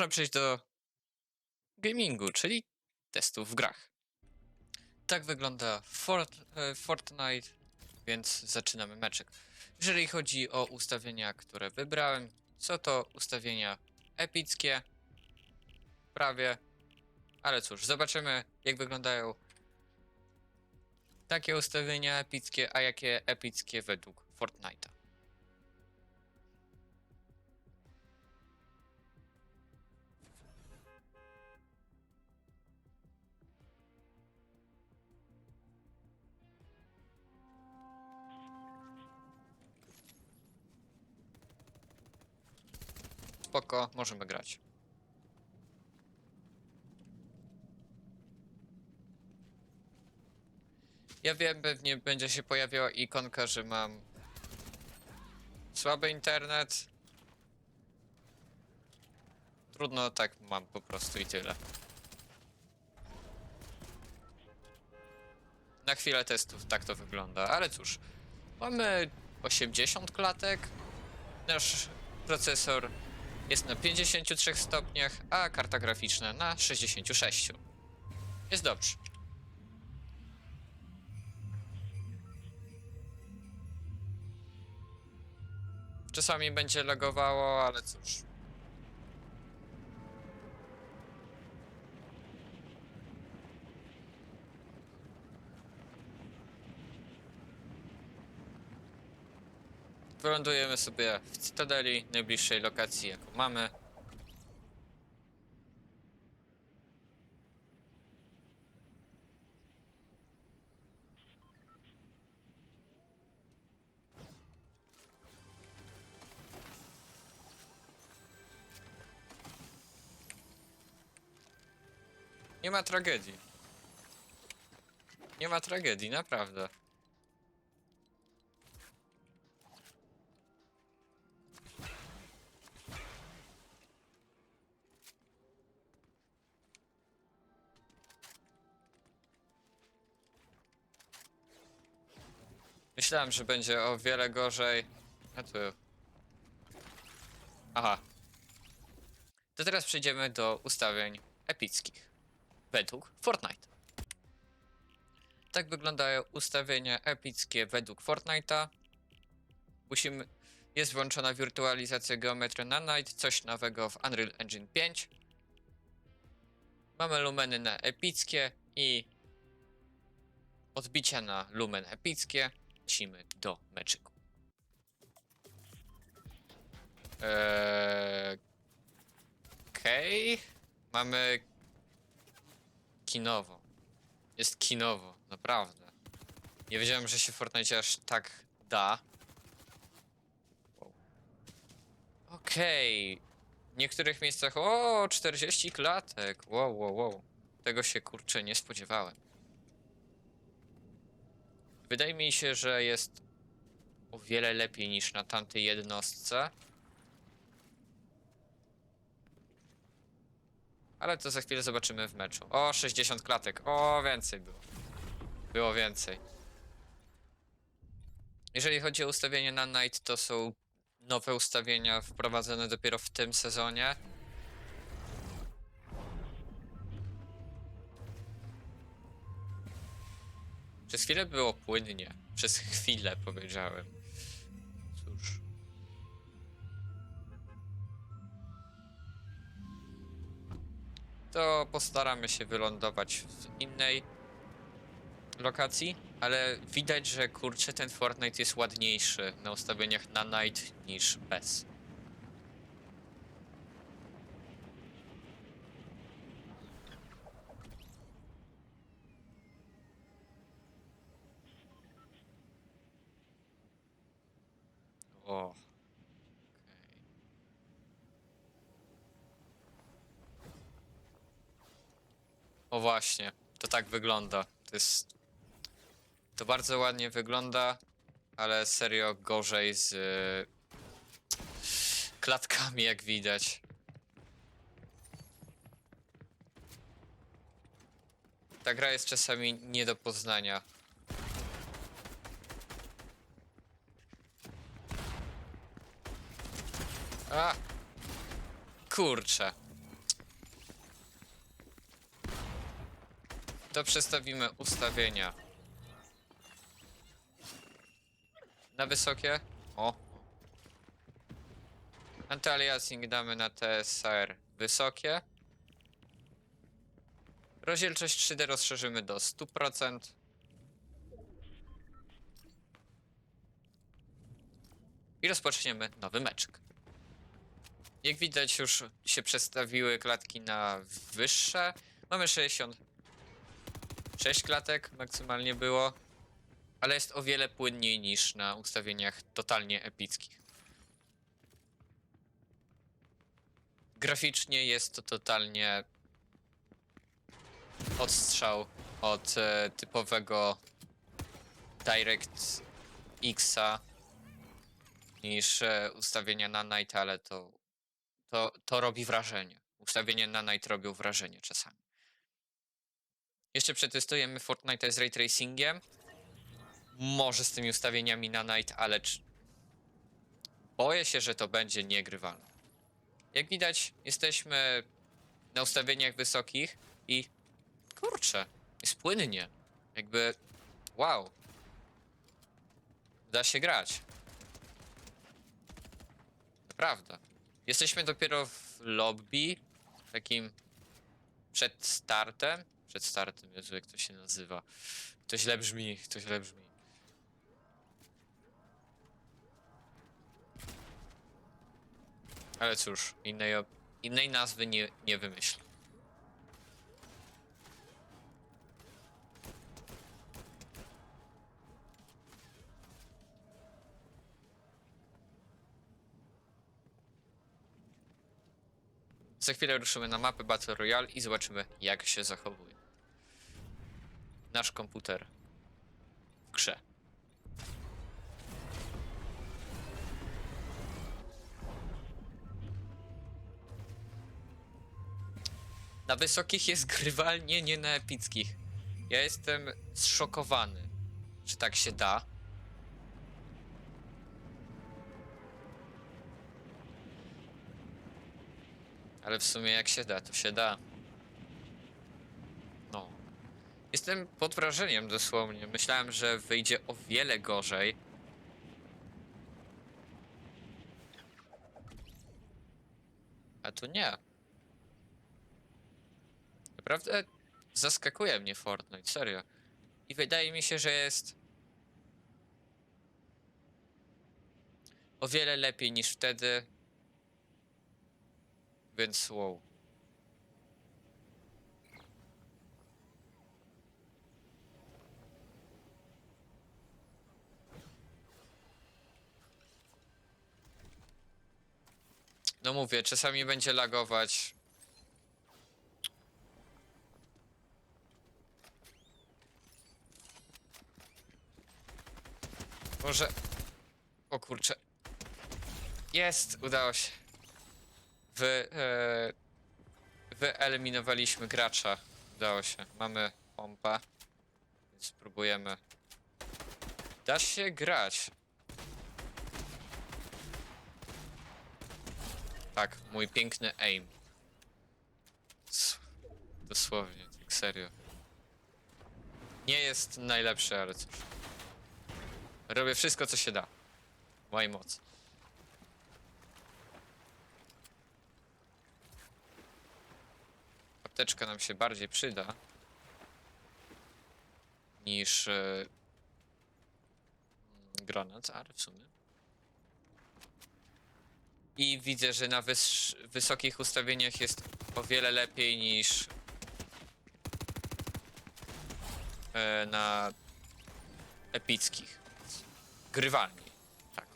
można przejść do gamingu, czyli testów w grach. Tak wygląda Fort, e, Fortnite, więc zaczynamy meczek. Jeżeli chodzi o ustawienia, które wybrałem, są to ustawienia epickie, prawie, ale cóż, zobaczymy jak wyglądają takie ustawienia epickie, a jakie epickie według Fortnite'a. Spoko, możemy grać. Ja wiem, pewnie będzie się pojawiała ikonka, że mam słaby internet. Trudno, tak mam po prostu i tyle. Na chwilę testów tak to wygląda, ale cóż. Mamy 80 klatek. Nasz procesor jest na 53 stopniach, a karta graficzna na 66. Jest dobrze. Czasami będzie lagowało, ale cóż. Wylądujemy sobie w Cytadeli, najbliższej lokacji, jaką mamy. Nie ma tragedii. Nie ma tragedii, naprawdę. Myślałem, że będzie o wiele gorzej. A tu. Aha. To teraz przejdziemy do ustawień epickich. Według Fortnite. Tak wyglądają ustawienia epickie według Fortnite'a. Musimy. Jest włączona wirtualizacja geometrii na Night, coś nowego w Unreal Engine 5. Mamy lumeny na epickie i odbicia na lumen epickie. Lecimy do meczyku. Eee, Okej. Mamy kinowo. Jest kinowo, naprawdę. Nie wiedziałem, że się w Fortnite aż tak da. Okej. W niektórych miejscach o 40 klatek. Wow, wow, wow. Tego się kurczę nie spodziewałem. Wydaje mi się, że jest o wiele lepiej niż na tamtej jednostce. Ale to za chwilę zobaczymy w meczu. O, 60 klatek. O, więcej było. Było więcej. Jeżeli chodzi o ustawienie na Night, to są nowe ustawienia wprowadzone dopiero w tym sezonie. Przez chwilę było płynnie. Przez chwilę powiedziałem. Cóż. To postaramy się wylądować w innej lokacji, ale widać, że kurczę ten Fortnite jest ładniejszy na ustawieniach na night niż bez. O. okej. O właśnie, to tak wygląda. To jest. To bardzo ładnie wygląda, ale serio gorzej z y, klatkami, jak widać. Ta gra jest czasami nie do poznania. A! Kurczę. To przestawimy ustawienia na wysokie. O. Anti-aliasing damy na TSR wysokie. Rozdzielczość 3D rozszerzymy do 100%. I rozpoczniemy nowy meczek. Jak widać już się przestawiły klatki na wyższe. Mamy 66 klatek maksymalnie było. Ale jest o wiele płynniej niż na ustawieniach totalnie epickich. Graficznie jest to totalnie odstrzał od e, typowego Direct Xa niż e, ustawienia na Night, ale to, to, to robi wrażenie. Ustawienia na Night robią wrażenie czasami. Jeszcze przetestujemy Fortnite z ray tracingiem. Może z tymi ustawieniami na Night, ale czy... boję się, że to będzie niegrywalne. Jak widać, jesteśmy na ustawieniach wysokich i kurczę, jest płynnie. Jakby wow. Da się grać. Naprawdę. Jesteśmy dopiero w lobby, takim przed startem. Przed startem, Jezu, jak to się nazywa. To źle brzmi, to źle brzmi. Ale cóż, innej, innej nazwy nie, nie wymyślę. Za chwilę ruszymy na mapę Battle Royale i zobaczymy, jak się zachowuje. Nasz komputer w grze. Na wysokich jest grywalnie, nie na epickich. Ja jestem zszokowany, że tak się da. Ale w sumie jak się da, to się da. No. Jestem pod wrażeniem dosłownie. Myślałem, że wyjdzie o wiele gorzej. A tu nie. Naprawdę zaskakuje mnie Fortnite, serio. I wydaje mi się, że jest o wiele lepiej niż wtedy. Więc wow. No mówię, czasami będzie lagować. Może... O kurczę. Jest! Udało się. Wy... E... Wyeliminowaliśmy gracza. Udało się. Mamy pompę. Więc spróbujemy. Da się grać. Tak, mój piękny aim. Dosłownie, tak serio. Nie jest najlepszy, ale cóż. Robię wszystko, co się da. Mojej mocy. Apteczka nam się bardziej przyda niż e, granat, ale w sumie. I widzę, że na wyż, wysokich ustawieniach jest o wiele lepiej niż e, na epickich. Grywalni. Tak.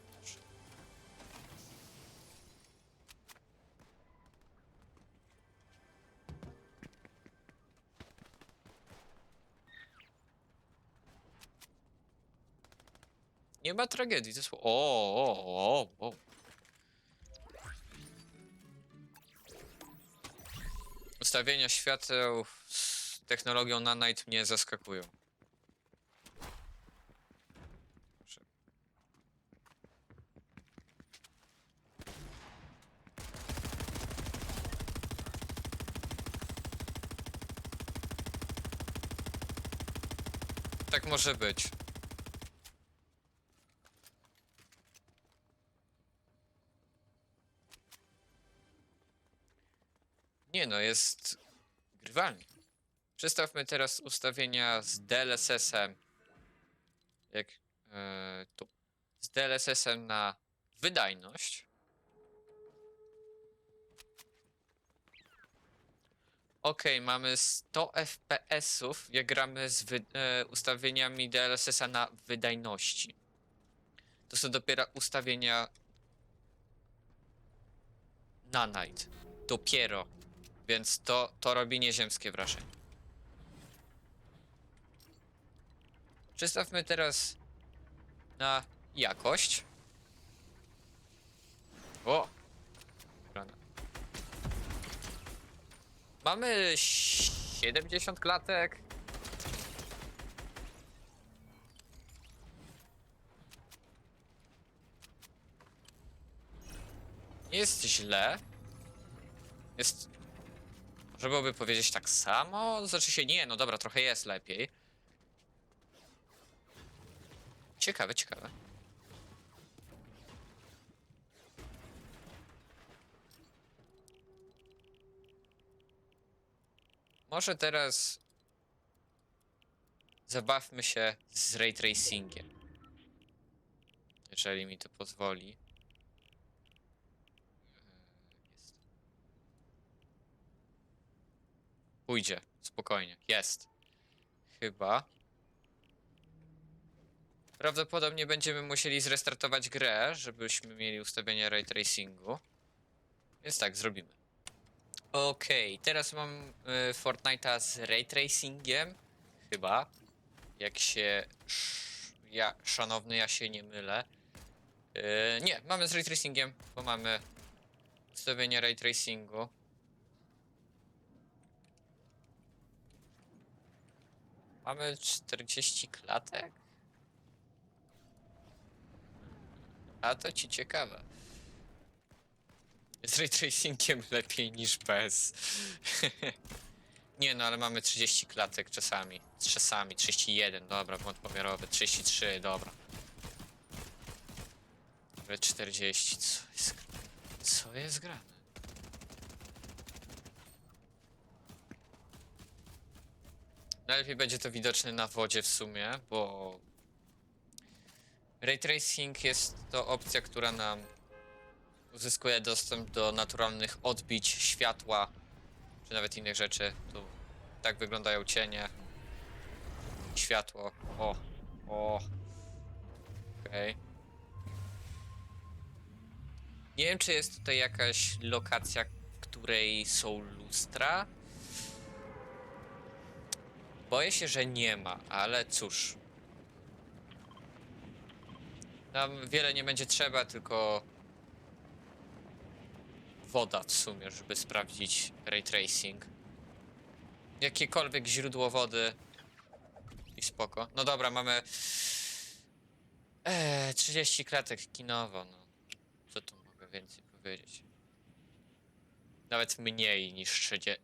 Nie ma tragedii, to jest... O, o, o, o. Ustawienia świateł z technologią Nanite mnie zaskakują. Tak może być. No, jest grywalnie. Przestawmy teraz ustawienia z DLSS-em. Jak e, tu. Z DLSS-em na wydajność. Okej, mamy 100 FPS-ów, jak gramy z e, ustawieniami DLSS-a na wydajności. To są dopiero ustawienia na night. Dopiero. Więc to, to robi nieziemskie wrażenie. Przestawmy teraz na jakość. O! Mamy 70 klatek. Jest źle. Jest. Można byłoby powiedzieć tak samo? Znaczy się nie, no dobra, trochę jest lepiej. Ciekawe, ciekawe. Może teraz zabawmy się z ray tracingiem. Jeżeli mi to pozwoli. Eee, Jest. Pójdzie, spokojnie. Jest. Chyba. Prawdopodobnie będziemy musieli zrestartować grę, żebyśmy mieli ustawienia ray tracingu. Więc tak, zrobimy. Okej, teraz mam y, Fortnite'a z ray tracingiem. Chyba. Jak się. Ja, szanowny, ja się nie mylę. Y, nie, mamy z ray tracingiem, bo mamy ustawienie ray tracingu. Mamy 40 klatek? A to ci ciekawe. Z ray tracingiem lepiej niż bez. Nie no, ale mamy 30 klatek czasami. Czasami 31, dobra, błąd pomiarowy. 33, dobra. Ale 40, co jest. Co jest grane? Najlepiej będzie to widoczne na wodzie w sumie, bo Ray Tracing jest to opcja, która nam uzyskuje dostęp do naturalnych odbić światła, czy nawet innych rzeczy. Tu tak wyglądają cienie. Światło. O, o. Okej. Nie wiem, czy jest tutaj jakaś lokacja, w której są lustra. Boję się, że nie ma, ale cóż. Nam wiele nie będzie trzeba, tylko woda w sumie, żeby sprawdzić ray tracing. Jakiekolwiek źródło wody i spoko. No dobra, mamy eee, 30 klatek kinowo, no. Co tu mogę więcej powiedzieć? Nawet mniej niż 30.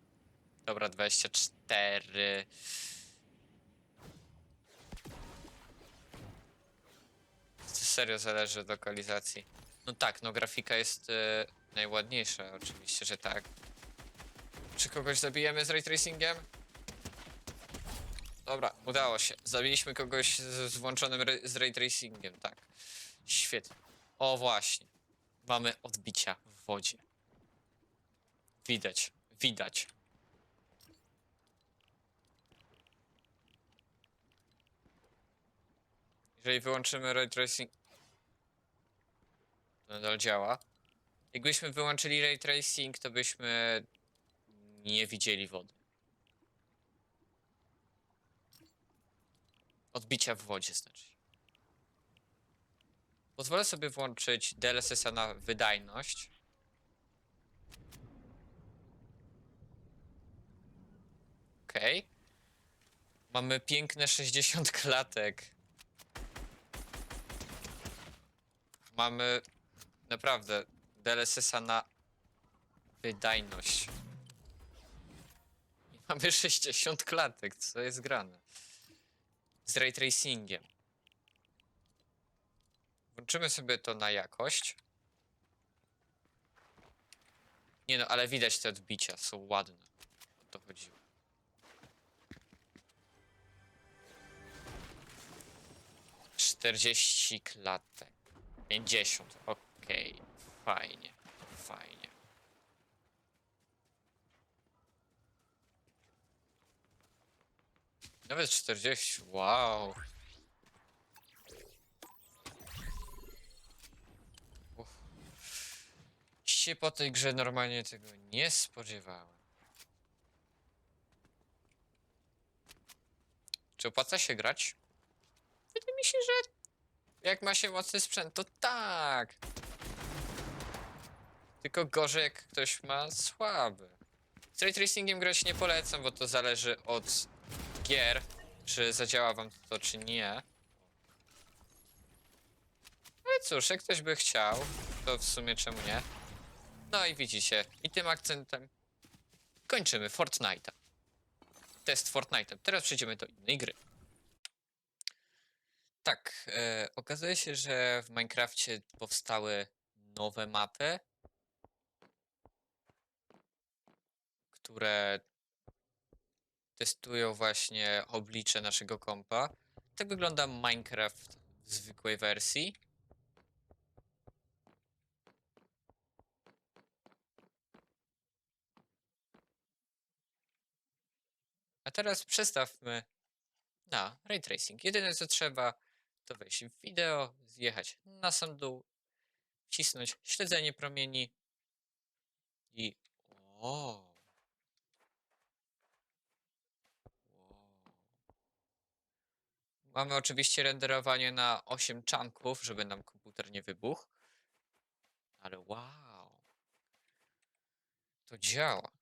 Dobra, 24. serio zależy od lokalizacji. No tak, no grafika jest e, najładniejsza, oczywiście, że tak. Czy kogoś zabijemy z ray tracingiem? Dobra, udało się. Zabiliśmy kogoś z, z włączonym z ray tracingiem, tak. Świetnie. O właśnie. Mamy odbicia w wodzie. Widać, widać. Jeżeli wyłączymy ray tracing, to nadal działa. Jakbyśmy wyłączyli ray tracing, to byśmy nie widzieli wody. Odbicia w wodzie znaczy. Pozwolę sobie włączyć DLSS-a na wydajność. Okej. Mamy piękne 60 klatek. Mamy naprawdę DLSS-a na wydajność. I mamy 60 klatek, co jest grane. z ray tracingiem. Włączymy sobie to na jakość. Nie no, ale widać te odbicia, są ładne. O to chodziło. Czterdzieści klatek. Pięćdziesiąt, okej. Fajnie, fajnie. Nawet 40, wow. Uff. Się po tej grze normalnie tego nie spodziewałem. Czy opłaca się grać? Wydaje mi się, że jak ma się mocny sprzęt, to tak. Tylko gorzej, jak ktoś ma słaby. Z ray tracingiem grać nie polecam, bo to zależy od gier, czy zadziała wam to, czy nie. Ale cóż, jak ktoś by chciał, to w sumie czemu nie? No i widzicie, i tym akcentem kończymy Fortnite'a. Test Fortnite'em. Teraz przejdziemy do innej gry. Tak, e, okazuje się, że w Minecrafcie powstały nowe mapy, które testują właśnie oblicze naszego kompa. Tak wygląda Minecraft w zwykłej wersji. A teraz przestawmy na ray tracing. Jedyne co trzeba to wejść w wideo, zjechać na sam dół, wcisnąć śledzenie promieni i o. Mamy oczywiście renderowanie na 8 czanków, żeby nam komputer nie wybuchł. Ale wow. To działa.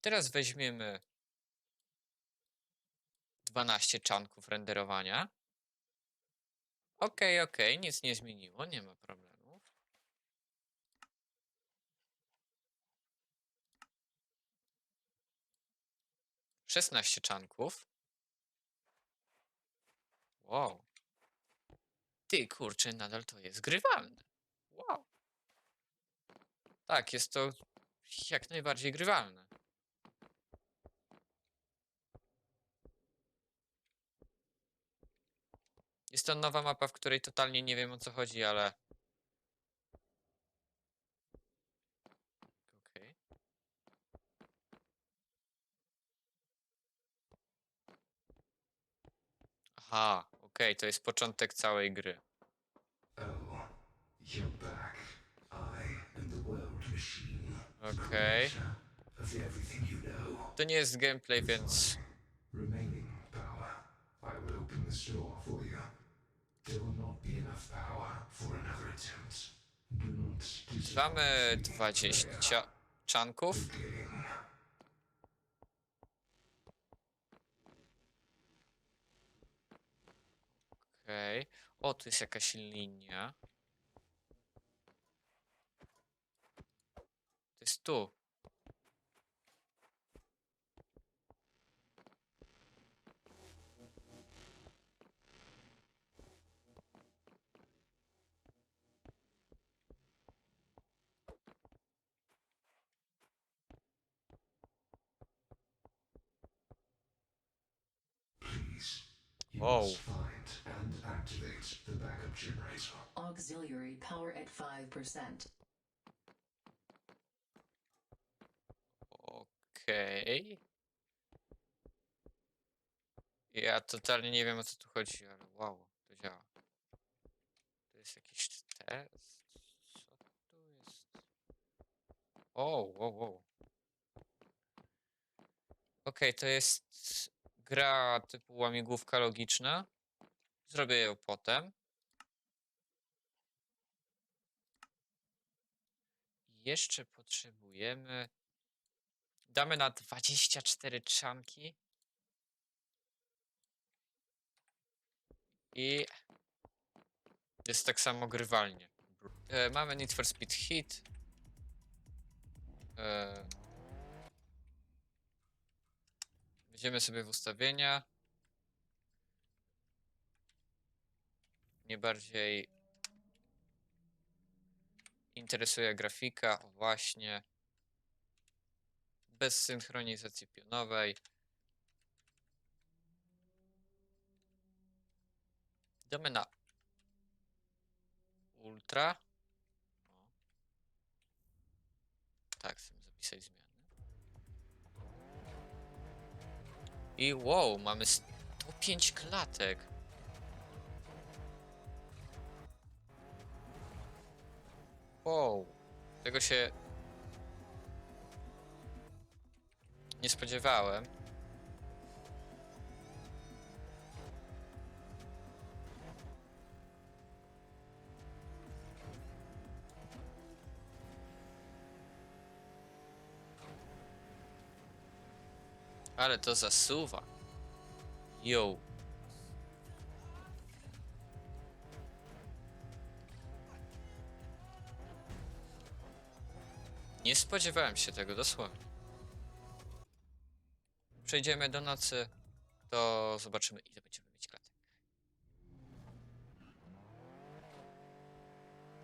Teraz weźmiemy 12 czanków renderowania. Okej, okej, nic nie zmieniło, nie ma problemów. Szesnaście czanków. Wow. Ty, kurczę, nadal to jest grywalne. Wow. Tak, jest to jak najbardziej grywalne. Jest to nowa mapa, w której totalnie nie wiem o co chodzi, ale. Okej. Aha, okej, to jest początek całej gry. Oh, you're back. I am the world machine. Okej. proprietor Of everything you know. To nie jest gameplay, więc. Mamy me 20 czanków. Okej. O, tu jest jakaś linia. To jest tu. 5%. Okej. Ja totalnie nie wiem o co tu chodzi, ale wow, to działa. To jest jakiś test? Co tu jest? O, wow, wow. Okej, to jest gra typu łamigłówka logiczna. Zrobię ją potem. Jeszcze potrzebujemy Damy na 24 czanki. I jest tak samo grywalnie. E, mamy Need for Speed Hit. E, sobie w ustawienia. Mnie bardziej interesuje grafika, właśnie. Bez synchronizacji pionowej. Idziemy na Ultra. O. Tak, chcę zapisać zmiany. I wow, mamy 105 klatek. Wow, tego się nie spodziewałem. Ale to zasuwa. Yo. Nie spodziewałem się tego dosłownie. Przejdziemy do nocy, to zobaczymy ile będziemy mieć klatek.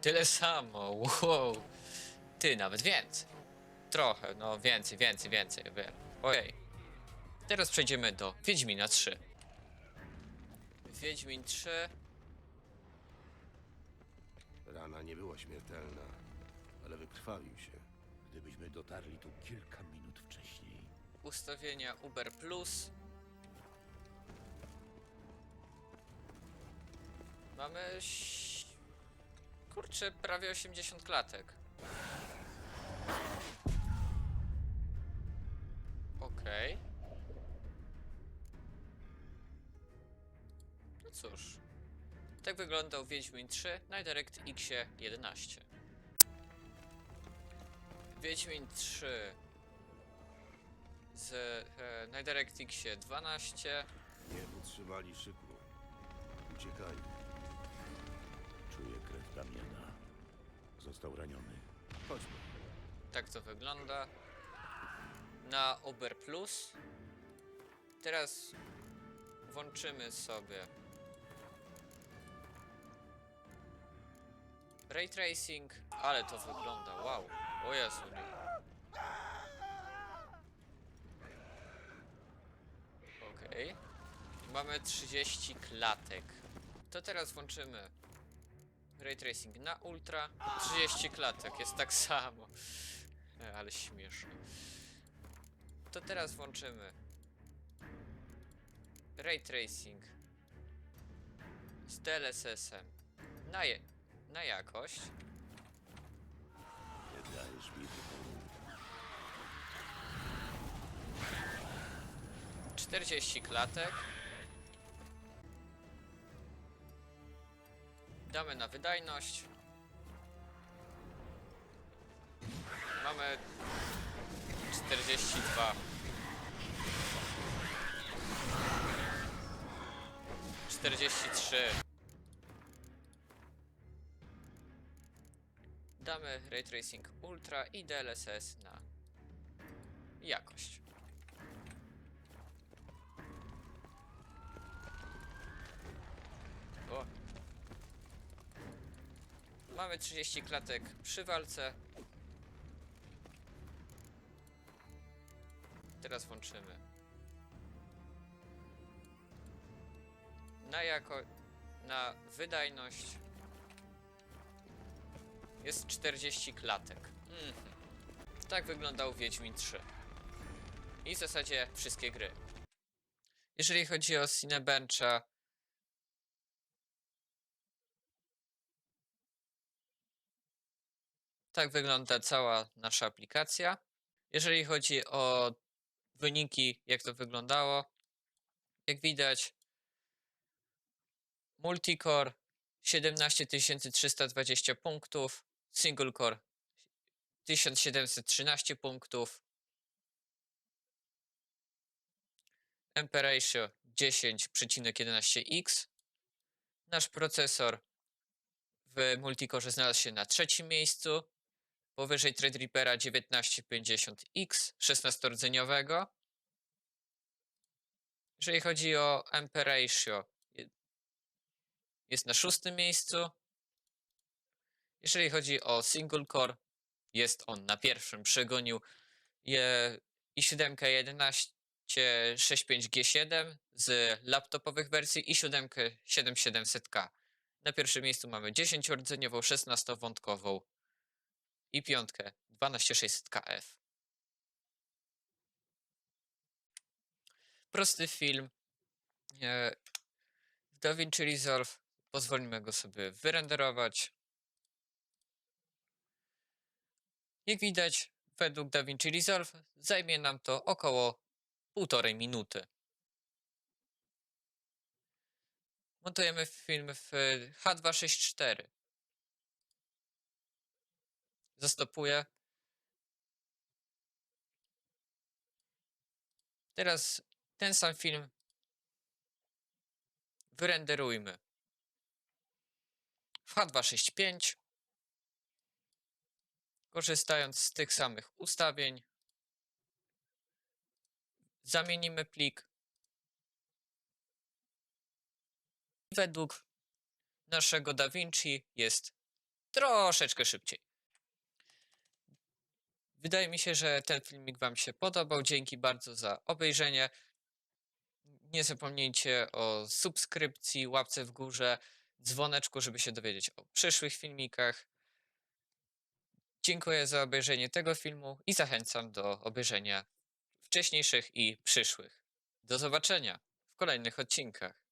Tyle samo, wow. Ty, nawet więcej. Trochę, no więcej, więcej, więcej, wiem. Ojej. Teraz przejdziemy do Wiedźmina 3. Wiedźmin 3. Rana nie była śmiertelna, ale wykrwawił się. Dotarli tu kilka minut wcześniej. Ustawienia Uber Plus. Mamy. Kurczę, prawie 80 klatek. Okej. No cóż. Tak wyglądał Wiedźmin 3 na DirectX 11. Wiedźmin 3 z e, na DirectXie 12. Nie utrzymali szyku. Uciekali. Czuję krew Damiana. Został raniony. Chodźmy. Tak to wygląda. Na Uber Plus. Teraz włączymy sobie Ray Tracing, ale to wygląda, wow, o Jezu. Okej. Mamy 30 klatek. To teraz włączymy Ray Tracing na Ultra. 30 klatek, jest tak samo. E, Ale śmieszne. To teraz włączymy Ray Tracing z DLSS-em na, na jakość. 40 klatek. Damy na wydajność. Mamy 42. 43. Damy Ray Tracing Ultra i DLSS na jakość. O. Mamy 30 klatek przy walce. Teraz włączymy. Na jako... na wydajność jest 40 klatek. Mhm. Tak wyglądał Wiedźmin 3. I w zasadzie wszystkie gry. Jeżeli chodzi o Cinebencha, Tak wygląda cała nasza aplikacja. Jeżeli chodzi o wyniki, jak to wyglądało, jak widać, multicore 17320 punktów, single core 1713 punktów, MP ratio 10,11x. Nasz procesor w multicore znalazł się na trzecim miejscu, powyżej Threadrippera 1950X 16-rdzeniowego. Jeżeli chodzi o MP ratio, je- jest na szóstym miejscu. Jeżeli chodzi o single core, jest on na pierwszym. Przegonił je i7 1165G7 z laptopowych wersji i 7 7700K. Na pierwszym miejscu mamy 10-rdzeniową, 16-wątkową i piątkę 12600KF. Prosty film. W DaVinci Resolve pozwolimy go sobie wyrenderować. Jak widać, według DaVinci Resolve zajmie nam to około półtorej minuty. Montujemy film w H264. Zastopuję. Teraz ten sam film wyrenderujmy w H265 korzystając z tych samych ustawień zamienimy plik według naszego DaVinci jest troszeczkę szybciej. Wydaje mi się, że ten filmik Wam się podobał. Dzięki bardzo za obejrzenie. Nie zapomnijcie o subskrypcji, łapce w górze, dzwoneczku, żeby się dowiedzieć o przyszłych filmikach. Dziękuję za obejrzenie tego filmu i zachęcam do obejrzenia wcześniejszych i przyszłych. Do zobaczenia w kolejnych odcinkach.